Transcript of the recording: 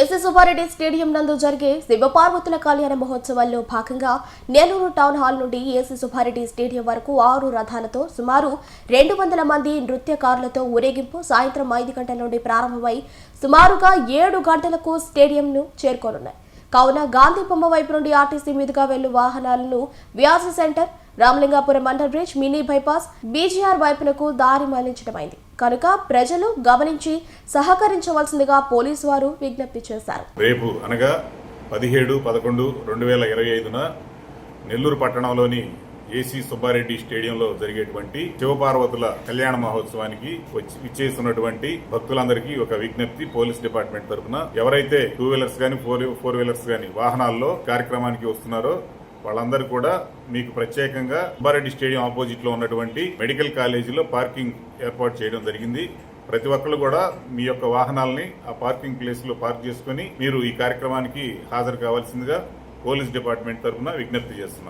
AC Subbareddy stadium నందు జరిగే శివపార్వతుల కళ్యాణ మహోత్సవాల్లో భాగంగా నెల్లూరు టౌన్ హాల్ నుండి ఏసీ సుబ్బారెడ్డి స్టేడియం వరకు ఆరు రథాలతో సుమారు రెండు వందల మంది నృత్యకారులతో ఊరేగింపు సాయంత్రం ఐదు గంటల నుండి ప్రారంభమై సుమారుగా ఏడు గంటలకు స్టేడియంను చేరుకోనున్నాయి. కావున గాంధీ బొమ్మ వైపు నుండి ఆర్టీసీ మీదుగా వెళ్ళు వాహనాలను Vyasa centre Ramalingapuram under bridge mini bypass BGR వైపునకు దారి మళ్ళించడమైంది. కనుక ప్రజలు గమనించి సహకరించవలసిందిగా పోలీసు వారు విజ్ఞప్తి చేశారు. రేపు అనగా పదిహేడు పదకొండు రెండు వేల ఇరవై ఐదున నెల్లూరు పట్టణంలోని ఏసీ సుబ్బారెడ్డి స్టేడియంలో జరిగేటువంటి శివపార్వతుల కళ్యాణ మహోత్సవానికి వచ్చి ఇచ్చేస్తున్నటువంటి భక్తులందరికీ ఒక విజ్ఞప్తి పోలీస్ డిపార్ట్మెంట్ తరఫున ఎవరైతే టూ వీలర్స్ గాని ఫోర్ ఫోర్ వీలర్స్ గాని వాహనాల్లో కార్యక్రమానికి వస్తున్నారో వాళ్ళందరూ కూడా మీకు ప్రత్యేకంగా సుబ్బారెడ్డి స్టేడియం ఆపోజిట్లో ఉన్నటువంటి మెడికల్ కాలేజీలో పార్కింగ్ ఏర్పాటు చేయడం జరిగింది. ప్రతి ఒక్కరు కూడా మీ యొక్క వాహనాలని ఆ పార్కింగ్ ప్లేస్లో పార్క్ చేసుకుని మీరు ఈ కార్యక్రమానికి హాజరు కావాల్సిందిగా పోలీస్ డిపార్ట్మెంట్ తరఫున విజ్ఞప్తి చేస్తున్నాం.